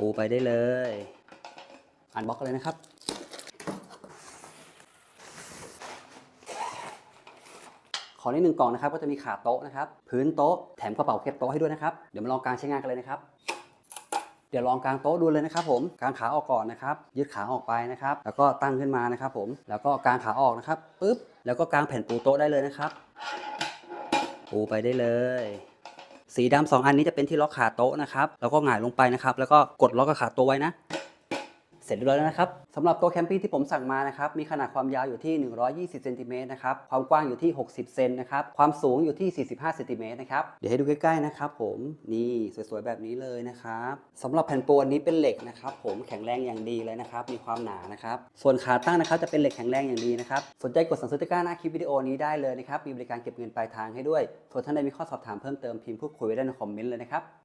ปูไปได้เลยอ่านบล็อกเลยนะครับ ของที่หนึ่งกล่องนะครับก็จะมีขาโต๊ะนะครับ พื้นโต๊ะแถมกระเป๋าเก็บโต๊ะให้ด้วยนะครับ เดี๋ยวมาลองการใช้งานกันเลยนะครับเดี๋ยวลองกางโต๊ะดูเลยนะครับผมกางขาออกก่อนนะครับ ยืดขาออกไปนะครับ แล้วก็ตั้งขึ้นมานะครับผมแล้วก็กางขาออกนะครับปึ๊บแล้วก็กางแผ่นปูโต๊ะได้เลยนะครับ ปูไปได้เลย สีดำสองอันนี้จะเป็นที่ล็อกขาโต๊ะนะครับ แล้วก็หงายลงไปนะครับ แล้วก็กดล็อกกับขาโต๊ะไว้นะ สร็จเรียบร้อยแล้วนะครับสำหรับโต๊ะแคมปิ้งที่ผมสั่งมานะครับ มีขนาดความยาวอยู่ที่ 120เซนติเมตรนะครับ ความกว้างอยู่ที่ 60 เซนนะครับ ความสูงอยู่ที่ 45เซนติเมตรนะครับ เดี๋ยวให้ดูใกล้ๆนะครับผม นี่สวยๆแบบนี้เลยนะครับสำหรับแผ่นปูอันนี้เป็นเหล็กนะครับผม แข็งแรงอย่างดีเลยนะครับ มีความหนานะครับ ส่วนขาตั้งนะครับจะเป็นเหล็กแข็งแรงอย่างดีนะครับ สนใจกดสั่งซื้อตะกร้าหน้าคลิปวิดีโอนี้ได้เลยนะครับ มีบริการเก็บเงินปลายทางให้ด้วยส่วนท่านใดมีข้อสอบถามเพิ่มเติมพิมพ์พูดคุยไว้ได้ในคอมเมนต์เลยนะครับ